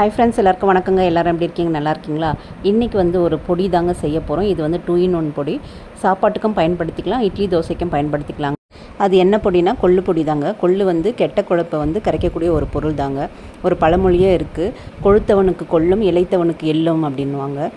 Hi friends எல்லாருக்கும் வணக்கங்க. எல்லாரும் எப்படி இருக்கீங்க? நல்லா இருக்கீங்களா? இன்றைக்கி வந்து ஒரு பொடி தாங்க செய்ய போகிறோம் இது வந்து டூ இன் ஒன் பொடி. சாப்பாட்டுக்கும் பயன்படுத்திக்கலாம். இட்லி தோசைக்கும் பயன்படுத்திக்கலாம். அது என்ன பொடினா கொள்ளு பொடி தாங்க. கொள்ளு வந்து கெட்ட கொழுப்பை வந்து கரைக்கக்கூடிய ஒரு பொருள் தாங்க. ஒரு பழமொழியே இருக்குது கொழுத்தவனுக்கு கொள்ளும் இலைத்தவனுக்கு எள்ளும் அப்படின்வாங்க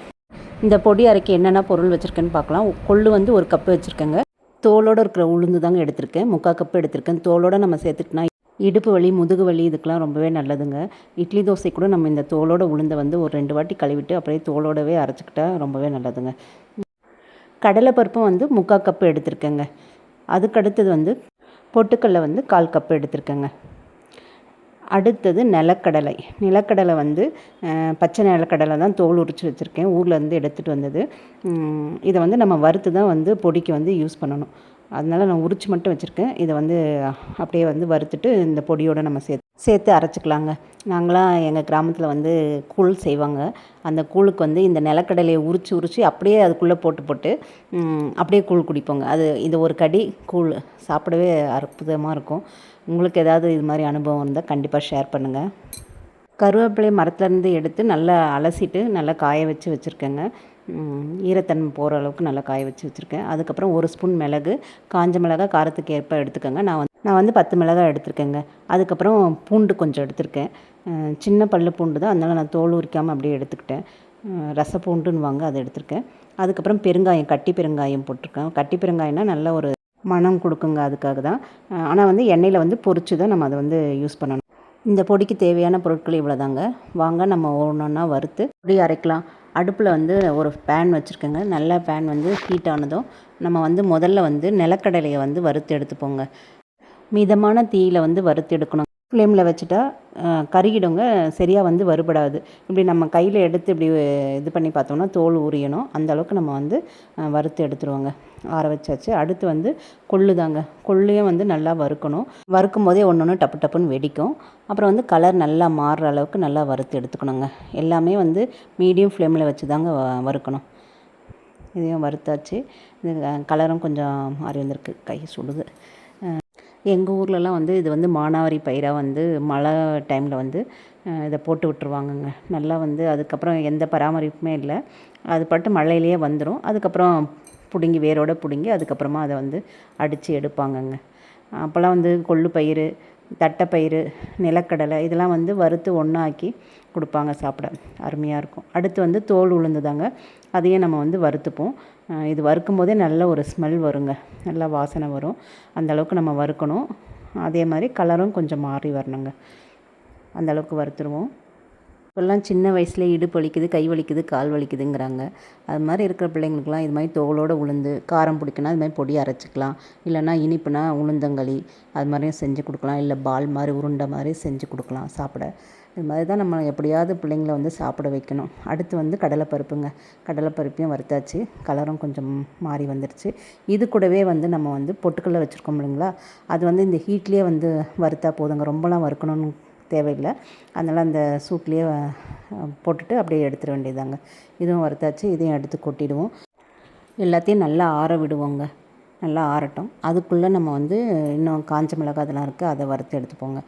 இந்த பொடி அரைக்க என்னென்ன பொருள் வச்சுருக்கேன்னு பார்க்கலாம். கொள்ளு வந்து ஒரு கப்பு வச்சுருக்கேங்க. தோலோடு இருக்கிற உளுந்து தாங்க எடுத்திருக்கேன். முக்கால் கப்பு எடுத்திருக்கேன். தோலோடு நம்ம சேர்த்துக்கிட்டோம்னா இடுப்பு வலி முதுகு வலி இதுக்கெலாம் ரொம்பவே நல்லதுங்க. இட்லி தோசை கூட நம்ம இந்த தோலோட உளுந்தை வந்து ஒரு ரெண்டு வாட்டி கழுவிட்டு அப்படியே தோலோடவே அரைச்சிக்கிட்டால் ரொம்பவே நல்லதுங்க. கடலைப்பருப்பும் வந்து முக்கால் கப்பு எடுத்திருக்கேங்க. அதுக்கு அடுத்தது வந்து பொட்டுக்கடலை வந்து கால் கப்பு எடுத்திருக்கேங்க. அடுத்தது நிலக்கடலை. நிலக்கடலை வந்து பச்சை நிலக்கடலை தான் தோல் உரித்து வச்சுருக்கேன். ஊர்லேருந்து எடுத்துகிட்டு வந்தது. இதை வந்து நம்ம வறுத்து தான் வந்து பொடிக்கு வந்து யூஸ் பண்ணணும். அதனால நான் உரிச்சு மட்டும் வச்சுருக்கேன். இதை வந்து அப்படியே வந்து வறுத்துட்டு இந்த பொடியோடு நம்ம சேர்த்து சேர்த்து அரைச்சிக்கலாங்க. நாங்களாம் எங்கள் கிராமத்தில் வந்து கூழ் செய்வாங்க. அந்த கூழுக்கு வந்து இந்த நிலக்கடலையை உரிச்சு உரிச்சு அப்படியே அதுக்குள்ளே போட்டு போட்டு அப்படியே கூழ் குடிப்போங்க. அது இது ஒரு கடி கூழ். சாப்பிடவே அற்புதமாக இருக்கும். உங்களுக்கு ஏதாவது இது மாதிரி அனுபவம் இருந்தால் கண்டிப்பாக ஷேர் பண்ணுங்கள் கருவேப்பிலை மரத்துலேருந்து எடுத்து நல்லா அலசிட்டு நல்லா காய வச்சு வச்சுருக்கேங்க. ஈரத்தன்மை போகிற அளவுக்கு நல்லா காய வச்சு வச்சுருக்கேன். அதுக்கப்புறம் ஒரு ஸ்பூன் மிளகு காஞ்ச மிளகாய் காரத்துக்கு ஏற்ப எடுத்துக்கோங்க. நான் வந்து நான் வந்து பத்து மிளகாய் எடுத்திருக்கேங்க. அதுக்கப்புறம் பூண்டு கொஞ்சம் எடுத்திருக்கேன். சின்ன பல்லு பூண்டு தான். அதனால் நான் தோல் உரிக்காமல் அப்படியே எடுத்துக்கிட்டேன். ரசப்பூண்டுன்னு வாங்க அதை எடுத்திருக்கேன். அதுக்கப்புறம் பெருங்காயம் கட்டி பெருங்காயம் போட்டிருக்கேன். கட்டி பெருங்காயம்னா நல்ல ஒரு மணம் கொடுக்குங்க அதுக்காக தான். ஆனால் வந்து எண்ணெயில் வந்து பொறிச்சு தான் நம்ம அதை வந்து யூஸ் பண்ணணும். இந்த பொடிக்கு தேவையான பொருட்கள் இவ்வளோதாங்க வாங்க நம்ம ஒன்று ஒன்றா வறுத்து பொடி அரைக்கலாம். அடுப்பில் வந்து ஒரு பேன் வச்சுருக்கேங்க. நல்ல பேன் வந்து ஹீட் ஆனதும் நம்ம வந்து முதல்ல வந்து நிலக்கடலையை வந்து வறுத்து எடுத்துப்போங்க. மிதமான தீயில் வந்து வறுத்து எடுக்கணும். ஃப்ளேமில் வச்சுட்டா கருகிடுங்க சரியாக வந்து வறுபடாது. இப்படி நம்ம கையில் எடுத்து இப்படி இது பண்ணி பார்த்தோம்னா தோல் உரியணும். அந்தளவுக்கு நம்ம வந்து வறுத்து எடுத்துருவோங்க. ஆற வச்சாச்சு. அடுத்து வந்து கொள்ளு தாங்க கொள்ளையும் வந்து நல்லா வறுக்கணும். வறுக்கும் போதே ஒன்று ஒன்று டப்பு டப்புன்னு வெடிக்கும். அப்புறம் வந்து கலர் நல்லா மாறுற அளவுக்கு நல்லா வறுத்து எடுத்துக்கணுங்க. எல்லாமே வந்து மீடியம் ஃப்ளேமில் வச்சு தாங்க வ- வறுக்கணும். இதையும் வறுத்தாச்சு. இது கலரும் கொஞ்சம் மாறி வந்திருக்கு. கை சுடுது. எங்கள் ஊர்லலாம் வந்து இது வந்து மானாவாரி பயிராக வந்து மழை டைமில் வந்து இதை போட்டு விட்டுருவாங்கங்க. நல்லா வந்து அதுக்கப்புறம் எந்த பராமரிப்புமே இல்லை. அது பட்டு மழையிலேயே வந்துடும் அதுக்கப்புறம் பிடுங்கி வேரோடு பிடுங்கி அதுக்கப்புறமா அதை வந்து அடித்து எடுப்பாங்கங்க. அப்போல்லாம் வந்து கொள்ளு பயிறு தட்டைப்பயிறு நிலக்கடலை இதெல்லாம் வந்து வறுத்து ஒன்றாக்கி கொடுப்பாங்க சாப்பிட. அருமையாக இருக்கும். அடுத்து வந்து தோல் உளுந்து தாங்க அதையும் நம்ம வந்து வறுத்துப்போம். இது வறுக்கும் போதே நல்ல ஒரு ஸ்மெல் வருங்க. நல்லா வாசனை வரும். அந்த அளவுக்கு நம்ம வறுக்கணும். அதே மாதிரி கலரும் கொஞ்சம் மாறி வரணுங்க. அந்த அளவுக்கு வறுத்துருவோம். இப்போல்லாம் சின்ன வயசுல இடுப்பு வலிக்குது கை வலிக்குது கால் வலிக்குதுங்கிறாங்க. அது மாதிரி இருக்கிற பிள்ளைங்களுக்குலாம் இது மாதிரி தோலோடு உளுந்து காரம் பிடிக்குன்னா இது மாதிரி பொடி அரைச்சிக்கலாம். இல்லைன்னா இனிப்புனா உளுந்தங்களி அது மாதிரியும் செஞ்சு கொடுக்கலாம். இல்லை பால் மாதிரி உருண்டை மாதிரி செஞ்சு கொடுக்கலாம் சாப்பிட. இது மாதிரி தான் நம்ம எப்படியாவது பிள்ளைங்கள வந்து சாப்பிட வைக்கணும். அடுத்து வந்து கடலைப்பருப்புங்க. கடலைப்பருப்பையும் வறுத்தாச்சு. கலரும் கொஞ்சம் மாறி வந்துடுச்சு இது கூடவே வந்து நம்ம வந்து பொட்டுக்கடலை வச்சுருக்கோம் இல்லைங்களா? அது வந்து இந்த ஹீட்லேயே வந்து வறுத்தா போதுங்க. ரொம்பலாம் வறுக்கணும்னு தேவையில்லை. அதனால் அந்த சூட்லேயே போட்டுட்டு அப்படியே எடுத்துட வேண்டியதாங்க இதுவும் வறுத்தாச்சு. இதையும் எடுத்து கொட்டிடுவோம். எல்லாத்தையும் நல்லா ஆற விடுவோங்க. நல்லா ஆறட்டும். அதுக்குள்ளே நம்ம வந்து இன்னும் காஞ்ச மிளகாய் அதெல்லாம் இருக்குது அதை வறுத்து எடுத்துப்போங்க.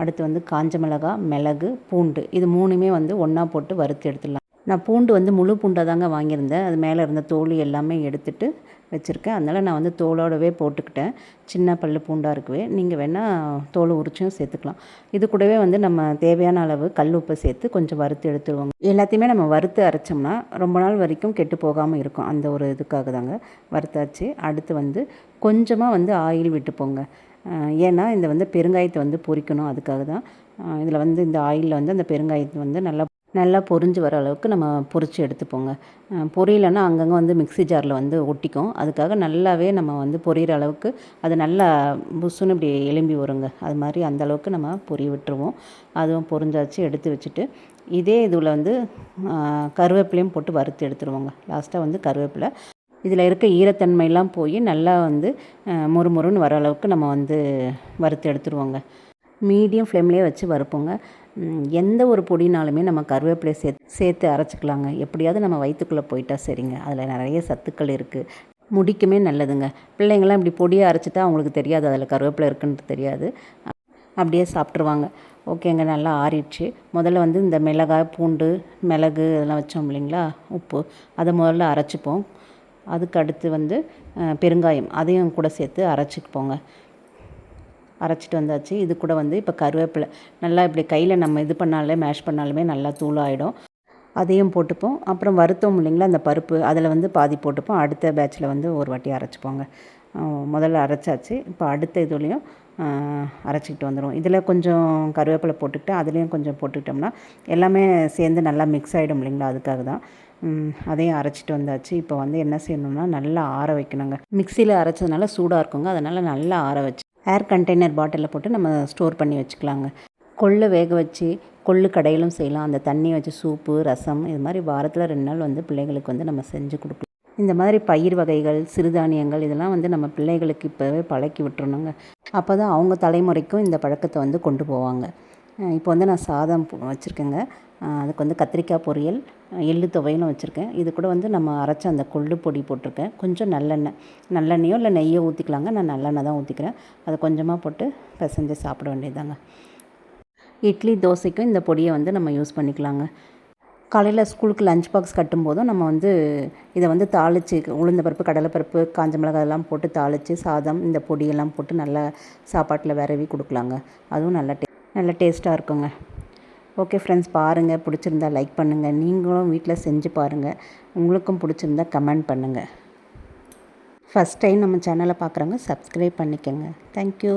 அடுத்து வந்து காஞ்ச மிளகாய் மிளகு பூண்டு இது மூணுமே வந்து ஒன்றா போட்டு வறுத்து எடுத்துடலாம். நான் பூண்டு வந்து முழு பூண்டாக தாங்க வாங்கியிருந்தேன். அது மேலே இருந்த தோல் எல்லாமே எடுத்துட்டு வச்சுருக்கேன். அதனால் நான் வந்து தோலோடவே போட்டுக்கிட்டேன். சின்ன பல்லு பூண்டாக இருக்கவே. நீங்கள் வேணால் தோல் உரிச்சும் சேர்த்துக்கலாம். இது கூடவே வந்து நம்ம தேவையான அளவு கல் உப்பை சேர்த்து கொஞ்சம் வறுத்து எடுத்துருவோங்க. எல்லாத்தையுமே நம்ம வறுத்து அரைச்சோம்னா ரொம்ப நாள் வரைக்கும் கெட்டு போகாமல் இருக்கும். அந்த ஒரு இதுக்காக தாங்க வறுத்தாச்சு. அடுத்து வந்து கொஞ்சமாக வந்து ஆயில் விட்டுப்போங்க போங்க. ஏன்னா இந்த வந்து பெருங்காயத்தை வந்து பொரிக்கணும் அதுக்காக தான். இதில் வந்து இந்த ஆயிலில் வந்து அந்த பெருங்காயத்தை வந்து நல்லா நல்லா பொரிஞ்சு வர அளவுக்கு நம்ம பொரித்து எடுத்துப்போங்க. பொரியலைன்னா அங்கங்கே வந்து மிக்ஸி ஜாரில் வந்து ஒட்டிக்கும். அதுக்காக நல்லாவே நம்ம வந்து பொரியிற அளவுக்கு அது நல்லா புஷ்ஷுன்னு இப்படி எலும்பி வருங்க. அது மாதிரி அந்த அளவுக்கு நம்ம பொரிய விட்டுருவோம். அதுவும் பொரிஞ்சாச்சு எடுத்து வச்சுட்டு இதே இதில் வந்து கருவேப்பிலையும் போட்டு வறுத்து எடுத்துருவோங்க. லாஸ்ட்டாக வந்து கருவேப்பிலை. இதில் இருக்க ஈரத்தன்மையெல்லாம் போய் நல்லா வந்து முறுமுறுன்னு வர அளவுக்கு நம்ம வந்து வறுத்து எடுத்துருவோங்க. மீடியம் ஃப்ளேம்லேயே வச்சு வறுப்போங்க. எந்த ஒரு பொடினாலுமே நம்ம கருவேப்பிலை சேர்த்து சேர்த்து அரைச்சிக்கலாங்க. எப்படியாவது நம்ம வயிற்றுக்குள்ளே போயிட்டா சரிங்க. அதில் நிறைய சத்துக்கள் இருக்குது முடிக்குமே நல்லதுங்க. பிள்ளைங்களாம் இப்படி பொடியை அரைச்சிட்டா அவங்களுக்கு தெரியாது. அதில் கருவேப்பிலை இருக்குன்னு தெரியாது. அப்படியே சாப்பிட்ருவாங்க ஓகேங்க நல்லா ஆறிடுச்சு. முதல்ல வந்து இந்த மிளகாய் பூண்டு மிளகு இதெல்லாம் வச்சோம் இல்லைங்களா? உப்பு. அதை முதல்ல அரைச்சிப்போம். அதுக்கு அடுத்து வந்து பெருங்காயம். அதையும் கூட சேர்த்து அரைச்சிப்போங்க. அரைச்சிட்டு வந்தாச்சு. இது கூட வந்து இப்போ கருவேப்பிலை. நல்லா இப்படி கையில் நம்ம இது பண்ணாலே மேஷ் பண்ணாலுமே நல்லா தூளாகிடும் அதையும் போட்டுப்போம். அப்புறம் வருத்தம் இல்லைங்களா அந்த பருப்பு. அதில் வந்து பாதி போட்டுப்போம். அடுத்த பேட்சில் வந்து ஒரு வாட்டி அரைச்சிப்போங்க. முதல்ல அரைச்சாச்சு. இப்போ அடுத்த இதுலேயும் அரைச்சிக்கிட்டு வந்துடும் இதில் கொஞ்சம் கருவேப்பிலை போட்டுக்கிட்டு அதுலேயும் கொஞ்சம் போட்டுக்கிட்டோம்னா எல்லாமே சேர்ந்து நல்லா மிக்ஸ் ஆகிடும் இல்லைங்களா அதுக்காக தான். அதையும் அரைச்சிட்டு வந்தாச்சு. இப்போ வந்து என்ன செய்யணும்னா நல்லா ஆற வைக்கணுங்க. மிக்சியில் அரைச்சதுனால சூடாக இருக்குங்க. அதனால் நல்லா ஆற வச்சு ஏர் கண்டெய்னர் பாட்டிலில் போட்டு நம்ம ஸ்டோர் பண்ணி வச்சுக்கலாங்க. கொள்ளு வேக வச்சு கொள்ளு கடையிலும் செய்யலாம். அந்த தண்ணி வச்சு சூப்பு ரசம் இது மாதிரி வாரத்தில் ரெண்டு நாள் வந்து பிள்ளைகளுக்கு வந்து நம்ம செஞ்சு கொடுக்கலாம். இந்த மாதிரி பயிர் வகைகள் சிறுதானியங்கள் இதெல்லாம் வந்து நம்ம பிள்ளைகளுக்கு இப்போவே பழக்கி விட்டுறணுங்க. அப்போ தான் அவங்க தலைமுறைக்கும் இந்த பழக்கத்தை வந்து கொண்டு போவாங்க. இப்போ வந்து நான் சாதம் வச்சுருக்கேங்க. அதுக்கு வந்து கத்திரிக்காய் பொரியல் எள்ளு துவையலும் வச்சுருக்கேன். இது கூட வந்து நம்ம அரைச்ச அந்த கொள்ளு பொடி போட்டிருக்கேன். கொஞ்சம் நல்லெண்ணெய். நல்லெண்ணெயோ இல்லை நெய்யோ ஊற்றிக்கலாங்க நான் நல்லெண்ணெய் தான் ஊற்றிக்கிறேன் அதை கொஞ்சமாக போட்டு பிசைஞ்சு சாப்பிட வேண்டியதாங்க இட்லி தோசைக்கும் இந்த பொடியை வந்து நம்ம யூஸ் பண்ணிக்கலாங்க. காலையில் ஸ்கூலுக்கு லஞ்ச் பாக்ஸ் கட்டும்போதும் நம்ம வந்து இதை வந்து தாளித்து உளுந்த பருப்பு கடலைப்பருப்பு காஞ்ச மிளகாய் எல்லாம் போட்டு தாளித்து சாதம் இந்த பொடியெல்லாம் போட்டு நல்லா சாப்பாட்டில் விரவி கொடுக்கலாங்க. அதுவும் நல்ல டே நல்ல டேஸ்ட்டாக இருக்குங்க. ஓகே ஃப்ரெண்ட்ஸ் பாருங்கள் பிடிச்சிருந்தா லைக் பண்ணுங்கள் நீங்களும் வீட்டில் செஞ்சு பாருங்கள் உங்களுக்கும் பிடிச்சிருந்தா கமெண்ட் பண்ணுங்கள் ஃபஸ்ட் டைம் நம்ம சேனலை பார்க்குறவங்க சப்ஸ்கிரைப் பண்ணிக்கோங்க. தேங்க்யூ